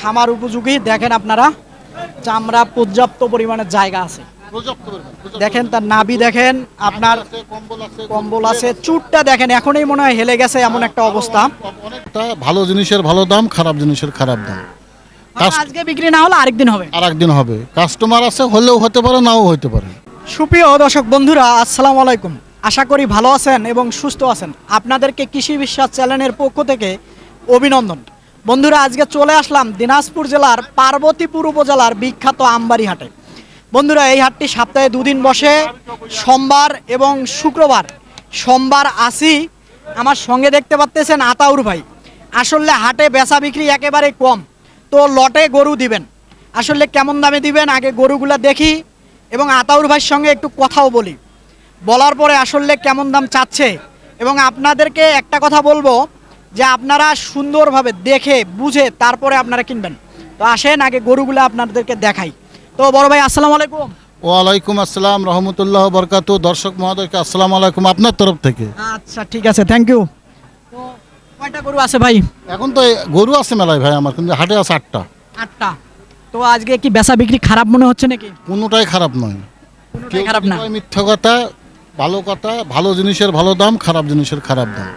খামার উপযোগী। দেখেন আপনারা চামড়া পর্যাপ্ত পরিমাণে জায়গা আছে। দেখেন তার নাভি দেখেন আপনার কম্বল আছে চুটটা দেখেন এখনই মনে হয় হেলে গেছে এমন একটা অবস্থা। অনেকটা ভালো জিনিসের ভালো দাম খারাপ জিনিসের খারাপ দাম। আজকে বিক্রি না হলে আরেকদিন হবে। আর একদিন হবে। কাস্টমার আছে হলেও হতে পারে নাও হতে পারে। সুপ্রিয় দর্শক বন্ধুরা আসসালামু আলাইকুম। আশা করি ভালো আছেন এবং সুস্থ আছেন। আপনাদেরকে কৃষি বিশ্বাস চ্যানেলের পক্ষ থেকে অভিনন্দন। বন্ধুরা, আজকে চলে আসলাম দিনাজপুর জেলার পার্বতীপুর উপজেলার বিখ্যাত আমবাড়ি হাটে। বন্ধুরা, এই হাটটি সপ্তাহে দুদিন বসে, সোমবার এবং শুক্রবার। সোমবার আসি, আমার সঙ্গে দেখতে পাচ্তেছেন আতাউর ভাই। আসলে হাটে বেচা বিক্রি একেবারে কম, তো লটে গরু দিবেন। আসলে কেমন দামে দিবেন, আগে গরুগুলা দেখি এবং আতাউর ভাইয়ের সঙ্গে একটু কথাও বলি। বলার পরে আসলে কেমন দাম চাচ্ছে এবং আপনাদেরকে একটা কথা বলব যে আপনারা সুন্দরভাবে দেখে বুঝে তারপরে আপনারা কিনবেন। তো আসেন আগে গরুগুলো আপনাদেরকে দেখাই। তো বড় ভাই আসসালামু আলাইকুম। ওয়ালাইকুম আসসালাম রহমতুল্লাহ বরকাতু। দর্শক মহোদয়কে আসসালামু আলাইকুম আপনার তরফ থেকে। আচ্ছা ঠিক আছে থ্যাংক ইউ তো কয়টা গরু আছে ভাই? এখন তো গরু আছে মেলায় ভাই আমার কিন্তু হাটে আছে আটটা। আটটা। তো আজকে কি বেচা বিক্রি খারাপ মনে হচ্ছে নাকি? কোনোটাই খারাপ নয়। খারাপ না। মিথ্যা কথা ভালো কথা ভালো জিনিসের ভালো দাম খারাপ জিনিসের খারাপ দাম।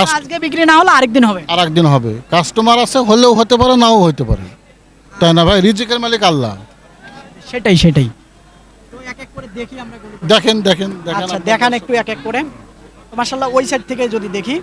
আজকে বিক্রি না হলে আরেকদিন হবে। আর একদিন হবে। কাস্টমার আছে হলেও হতে পারে নাও হতে পারে। তাই না ভাই? রিজিকের মালিক আল্লাহ। সেটাই সেটাই। তো এক এক করে দেখি আমরা গরু দেখেন দেখেন দেখেন আচ্ছা দেখান দর্শক। একটু এক এক করে। তো মাশাল্লাহ ওই সাইড থেকে যদি দেখি।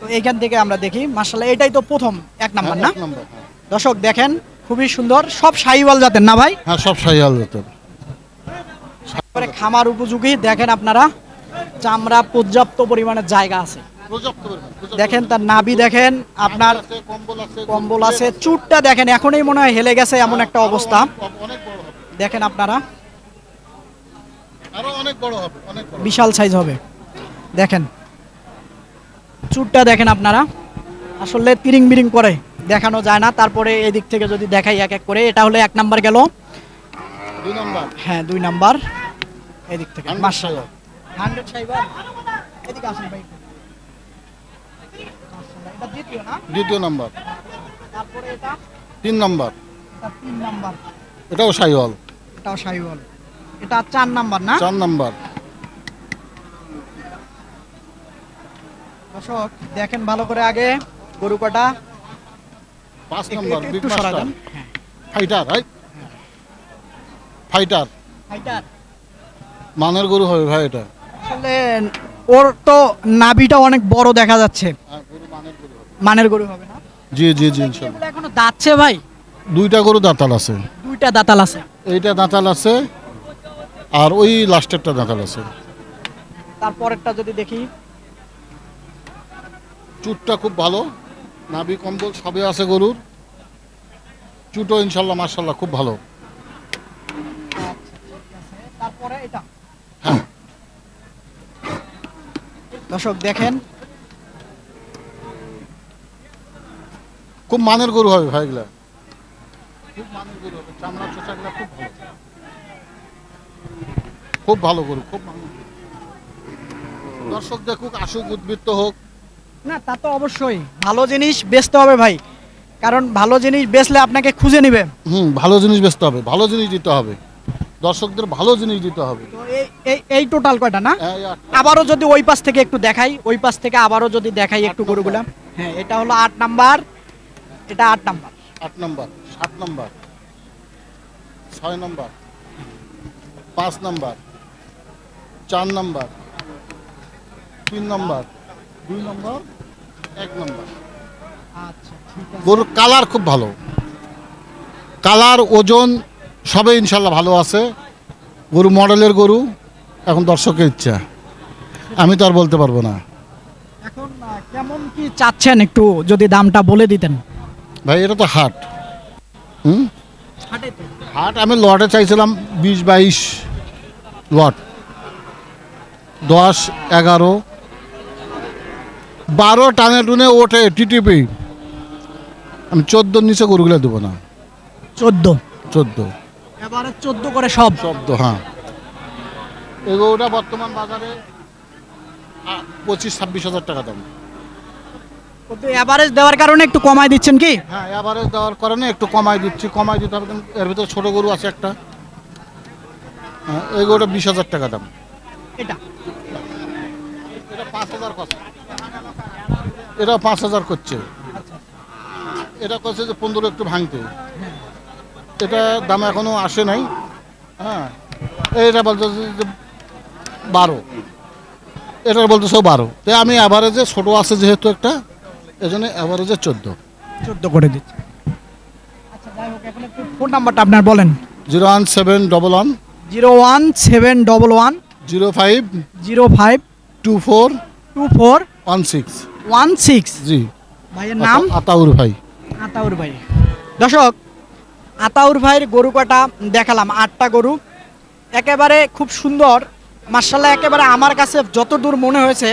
তো এইখান থেকে আমরা দেখি। মাশাল্লাহ এটাই তো প্রথম এক নাম্বার না? হ্যাঁ, এক নম্বর, হ্যাঁ। দর্শক দেখেন খুবই সুন্দর। সব সাইওয়াল জাতের না ভাই? হ্যাঁ সব সাইয়াল জাতের। এবারে খামার উপযোগী। দেখেন আপনারা চামড়া পর্যাপ্ত পরিমাণে জায়গা আছে। দেখেন তার নাভি দেখেন আপনার কম্বল আছে চুটটা দেখেন এখনই মনে হয় হেলে গেছে এমন একটা অবস্থা। দেখেন আপনারা বিশাল সাইজ হবে। দেখেন চুটটা দেখেন আপনারা আসলে তিরিং বিরিং করে দেখানো যায় না। তারপরে এদিক থেকে যদি দেখাই এক এক করে এটা হলো এক নাম্বার গেল। হ্যাঁ দুই নাম্বার। এদিক থেকে। মাশাআল্লাহ। হান্ড্রেড সাইবার। এদিকে আসুন ভাই। এটা দ্বিতীয় না? দ্বিতীয় নম্বর। তারপরে এটা? তিন নম্বর। এটা তিন নাম্বার। এটাও সাইওয়াল। এটাও সাইওয়াল। এটা চার নাম্বার না? চার নম্বর। দর্শক দেখেন ভালো করে আগে গরু কটা। পাঁচ নম্বর বিগ হ্যাঁ ফাইটার রাইট? ফাইটার। ফাইটার। মানের গরু হবে ভাই এটা। আসলে ওর তো নাভিটা অনেক বড় দেখা যাচ্ছে। হ্যাঁ, মানের গরু হবে। না? জি জি জি ইনশাল্লাহ। এগুলো এখনও দাঁতছে ভাই? দুইটা গরু দাঁতাল আছে। দুইটা দাঁতাল আছে। এইটা দাঁতাল আছে আর ওই লাস্টেরটা দাঁতাল আছে। তারপরেরটা যদি দেখি। চুটটা খুব ভালো। নাভি কম্বল সবে আছে গরুর। চুটও ইনশাল্লাহ মার্শাল্লাহ খুব ভালো। তারপরে এটা হ্যাঁ দর্শক দেখেন। খুব মানের গরু হবে ভাই এগুলা। খুব মানের গরু হবে চামড়া চোষাগুলা খুব ভালো। খুব ভালো গরু খুব দর্শক দেখুক আসুক উদ্বৃত্ত হোক। না তা তো অবশ্যই। ভালো জিনিস বেচতে হবে ভাই। কারণ ভালো জিনিস বেচলে আপনাকে খুঁজে নিবে। হুম ভালো জিনিস বেচতে হবে ভালো জিনিস দিতে হবে। দর্শকদের ভালো জিনিস দিতে হবে। এই টোটাল কয়টা না? আবারও যদি ওই পাশ থেকে একটু দেখাই ওই পাশ থেকে আবারও যদি দেখাই একটু গরুগুলা। হ্যাঁ এটা হলো আট নাম্বার। এটা আট নাম্বার। আট নম্বর সাত নম্বর ছয় নম্বর পাঁচ নম্বর চার নম্বর তিন নম্বর দুই নম্বর এক নম্বর। আচ্ছা গরুর কালার খুব ভালো। কালার ওজন সবে ইনশাল্লাহ ভালো আছে। গরু মডেলের গরু এখন দর্শকের ইচ্ছা। আমি তো আর বলতে পারব না। এখন কেমন কি চাচ্ছেন একটু যদি দামটা বলে দিতেন? ভাই এটা তো হাট। হুম? হাটে হাট আমি লটে চাইছিলাম বিশ বাইশ লট। দশ এগারো। বারো টানে টুনে ওঠে টিটিপি। আমি চোদ্দোর নিচে গরুগুলো দেবো না। চোদ্দ? চোদ্দ। এবারে চোদ্দ করে সব। চোদ্দ হ্যাঁ। এই গরুটা বর্তমান বাজারে পঁচিশ ছাব্বিশ হাজার টাকা দাম। কিন্তু এভারেজ দেওয়ার কারণে একটু কমায় দিচ্ছেন কি? হ্যাঁ এভারেজ দেওয়ার কারণে একটু কমাই দিচ্ছি। কমাই দিতে হবে এর ভিতরে ছোটো গরু আছে একটা। হ্যাঁ এই গরুটা বিশ হাজার টাকা দাম। এটা? এটা পাঁচ হাজার কথা এটা পাঁচ হাজার করছে। এটা করছে যে পনেরো একটু ভাঙতে। এটা দাম এখনও আসে নাই। হ্যাঁ এটা বলতেছে যে বারো। এটা বলতেছে বারো। তো আমি অ্যাভারেজে ছোটো আছে যেহেতু একটা এই জন্য অ্যাভারেজে চোদ্দ। চোদ্দ করে দিচ্ছি। আচ্ছা যাই হোক এখন একটু ফোন নাম্বারটা আপনার বলেন। Zero one seven double one. Zero one seven double one. Zero five. Zero five. Two four. Two four. One six. One six. জি। ভাইয়ের নাম? আতাউর ভাই। আতাউর ভাই। দর্শক আতাউর ভাইয়ের গরু কটা দেখালাম, আটটা গরু। একেবারে খুব সুন্দর মার্শাল্লাহ একেবারে আমার কাছে যতদূর মনে হয়েছে,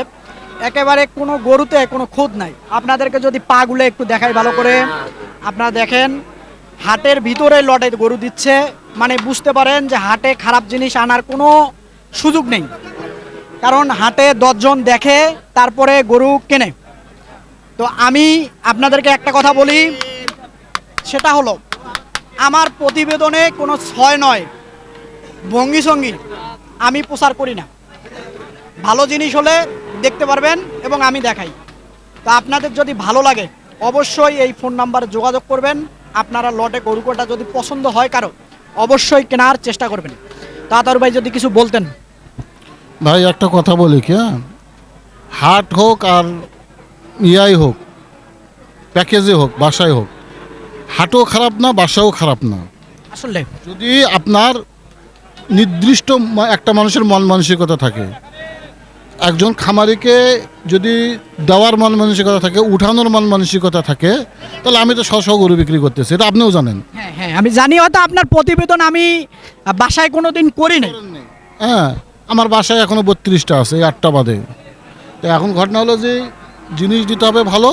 একেবারে কোনো গরুতে কোনো খুঁত নাই। আপনাদেরকে যদি পাগুলো একটু দেখাই ভালো করে। আপনারা দেখেন, হাটের ভিতরে লটে গরু দিচ্ছে মানে বুঝতে পারেন যে হাটে খারাপ জিনিস আনার কোনো সুযোগ নেই। কারণ হাটে দশজন দেখে, তারপরে গরু কেনে। তো আমি আপনাদেরকে একটা কথা বলি, সেটা হলো আমার প্রতিবেদনে কোনো ছয় নয়। ভঙ্গি সঙ্গী, আমি প্রচার করি না। ভালো জিনিস হলে দেখতে পারবেন এবং আমি দেখাই। তো আপনাদের যদি ভালো লাগে, অবশ্যই এই ফোন নাম্বারে যোগাযোগ করবেন। আপনারা লটে গরুকোটা যদি পছন্দ হয় কারও, অবশ্যই কেনার চেষ্টা করবেন। তাড়াতাড়ি ভাই যদি কিছু বলতেন। ভাই, একটা কথা বলি কি হ্যাঁ? হাট হোক আর ইয়াই হোক, প্যাকেজে হোক, বাসায় হোক হাটও খারাপ না বাসাও খারাপ না। আসলে যদি আপনার নির্দিষ্ট একটা মানুষের মন মানসিকতা থাকে একজন খামারিকে যদি দেওয়ার মন মানসিকতা থাকে উঠানোর মন মানসিকতা থাকে তাহলে আমি তো শ গরু বিক্রি করতেছি এটা আপনিও জানেন। হ্যাঁ হ্যাঁ আমি জানি হয়তো আপনার প্রতিবেদন আমি বাসায় কোনো দিন করি নাই হ্যাঁ আমার বাসায় এখনও বত্রিশটা আছে এই আটটা বাদে। তো এখন ঘটনা হলো যে জিনিস দিতে হবে ভালো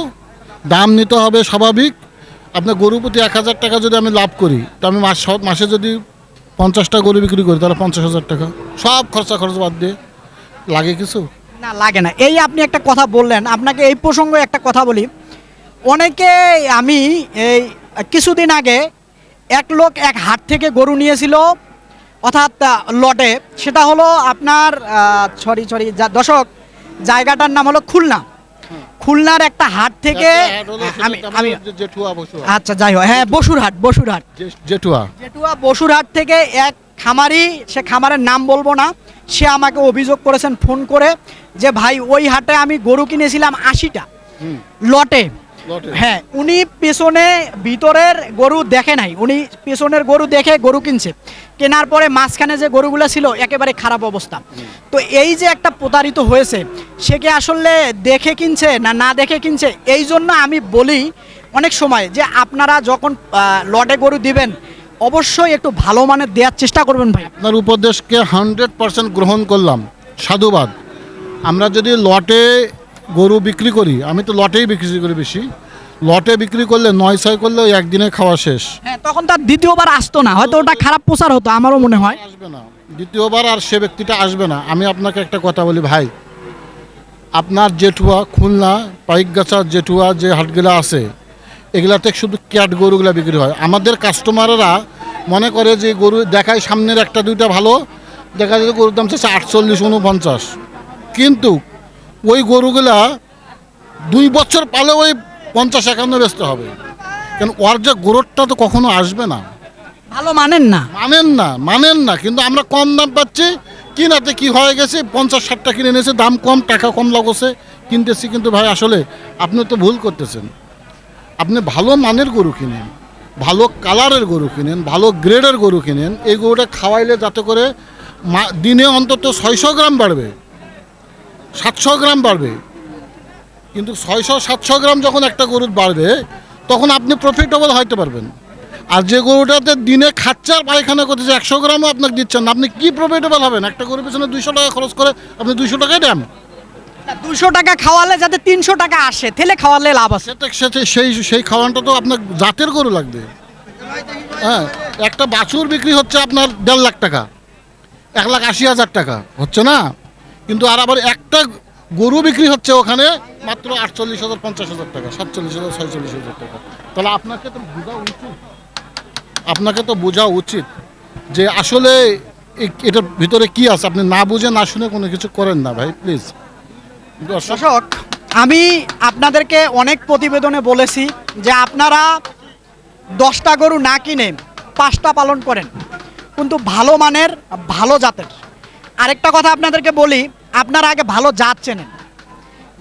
দাম নিতে হবে স্বাভাবিক আপনার গরু প্রতি এক হাজার টাকা যদি আমি লাভ করি, তো আমি মাস মাসে যদি পঞ্চাশটা গরু বিক্রি করি, তাহলে পঞ্চাশ হাজার টাকা। সব খরচা খরচ বাদ দিয়ে। লাগে কিছু? না, লাগে না। এই আপনি একটা কথা বললেন, আপনাকে এই প্রসঙ্গে একটা কথা বলি। অনেকে আমি এই কিছুদিন আগে এক লোক এক হাট থেকে গরু নিয়েছিল, অর্থাৎ লটে। সেটা হলো আপনার সরি সরি যা দশক জায়গাটার নাম হলো খুলনা। খুলনার একটা হাট থেকে আমি আচ্ছা যাই হোক। হ্যাঁ বসুরহাট বসুরহাট। জেঠুয়া। জেঠুয়া জেটুয়া বসুরহাট থেকে এক খামারি সে খামারের নাম বলব না সে আমাকে অভিযোগ করেছেন ফোন করে যে ভাই ওই হাটে আমি গরু কিনেছিলাম আশিটা। লটে। হ্যাঁ উনি পেছনে ভিতরের গরু দেখে নাই। উনি পেছনের গরু দেখে গরু কিনছে। কেনার পরে মাঝখানে যে গরুগুলো ছিল একেবারে খারাপ অবস্থা। তো এই যে একটা প্রতারিত হয়েছে সে কি আসলে দেখে কিনছে না না দেখে কিনছে? এই জন্য আমি বলি অনেক সময় যে আপনারা যখন লটে গরু দিবেন অবশ্যই একটু ভালো মানের দেওয়ার চেষ্টা করবেন ভাই। আপনার উপদেশকে হান্ড্রেড পার্সেন্ট গ্রহণ করলাম। সাধুবাদ। আমরা যদি লটে গরু বিক্রি করি। আমি তো লটেই বিক্রি করি বেশি। লটে বিক্রি করলে নয় ছয় করলে একদিনে খাওয়া শেষ। হ্যাঁ তখন তার দ্বিতীয়বার আসতো না। হয়তো ওটা খারাপ প্রচার হতো আমারও মনে হয়। আসবে না। দ্বিতীয়বার আর সে ব্যক্তিটা আসবে না। আমি আপনাকে একটা কথা বলি ভাই। আপনার জেঠুয়া খুলনা পাইকগাছার জেঠুয়া যে হাটগুলা আছে এগুলাতে শুধু ক্যাট গরুগুলা বিক্রি হয়। আমাদের কাস্টমাররা মনে করে যে গরু দেখায় সামনের একটা দুইটা ভালো দেখা যায় গরুর দাম চাচ্ছে আটচল্লিশ উনপঞ্চাশ। কিন্তু ওই গরুগুলা দুই বছর পালে ওই পঞ্চাশ একান্ন ব্যস্ত হবে। কেন ওর যে গরুরটা তো কখনো আসবে না। ভালো মানেন না। মানেন না মানেন না কিন্তু আমরা কম দাম পাচ্ছি। কিনাতে কি হয়ে গেছে? পঞ্চাশ ষাটটা কিনে এনেছে দাম কম টাকা কম লাগছে। কিনতেছি কিন্তু ভাই আসলে আপনি তো ভুল করতেছেন। আপনি ভালো মানের গরু কিনেন ভালো কালারের গরু কিনেন ভালো গ্রেডের গরু কিনেন। এই গরুটা খাওয়াইলে যাতে করে মা- দিনে অন্তত ছয়শো গ্রাম বাড়বে। সাতশো গ্রাম বাড়বে। কিন্তু ছয়শো সাতশো গ্রাম যখন একটা গরুর বাড়বে তখন আপনি প্রফিটেবল হইতে পারবেন। আর যে গরুটাতে দিনে খাচ্ছে আর পায়খানা করতেছে একশো গ্রামও আপনাকে দিচ্ছেন না। আপনি কি প্রফিটেবল হবেন? একটা গরুর পিছনে দুইশো টাকা খরচ করে আপনি দুইশো টাকাই দেন। দুশো টাকা খাওয়ালে যাতে তিনশো টাকা আসে থেলে খাওয়ালে লাভ আছে। সেটা সেই সেই খাওয়ানটা তো আপনার জাতের গরু লাগবে। হ্যাঁ একটা বাছুর বিক্রি হচ্ছে আপনার দেড় লাখ টাকা। এক লাখ আশি হাজার টাকা হচ্ছে না? কিন্তু আর আবার একটা গরু বিক্রি হচ্ছে ওখানে মাত্র আটচল্লিশ হাজার, পঞ্চাশ হাজার টাকা, সাতচল্লিশ হাজার, ছয়চল্লিশ হাজার টাকা। তাহলে আপনাকে তো বোঝা উচিত, আপনাকে তো বোঝা উচিত যে আসলে এটার ভিতরে কি আছে। আপনি না বুঝে, না শুনে কোনো কিছু করেন না ভাই, প্লিজ। দর্শক, আমি আপনাদেরকে অনেক প্রতিবেদনে বলেছি যে আপনারা দশটা গরু না কিনে পাঁচটা পালন করেন। কিন্তু ভালো মানের, ভালো জাতের। আরেকটা কথা আপনাদেরকে বলি আপনারা আগে ভালো জাত চেনেন।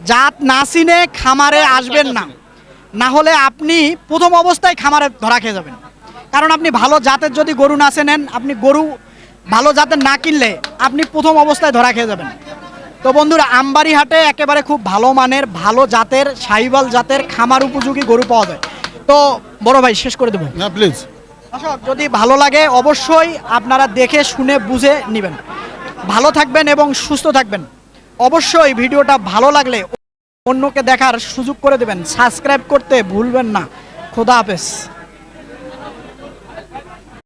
জাত না চিনে খামারে আসবেন না। না হলে আপনি প্রথম অবস্থায় খামারে ধরা খেয়ে যাবেন। কারণ আপনি ভালো জাতের যদি গরু না চেনেন আপনি গরু ভালো জাতের না কিনলে আপনি প্রথম অবস্থায় ধরা খেয়ে যাবেন। তো বন্ধুরা আমবাড়ি হাটে একেবারে খুব ভালো মানের ভালো জাতের সাইবাল জাতের খামার উপযোগী গরু পাওয়া যায়। তো বড় ভাই শেষ করে দেবো। না প্লিজ দর্শক যদি ভালো লাগে অবশ্যই আপনারা দেখে শুনে বুঝে নেবেন। ভালো থাকবেন এবং সুস্থ থাকবেন। অবশ্যই ভিডিওটা ভালো লাগলে অন্যকে দেখার সুযোগ করে দেবেন। সাবস্ক্রাইব করতে ভুলবেন না। খোদা হাফেজ।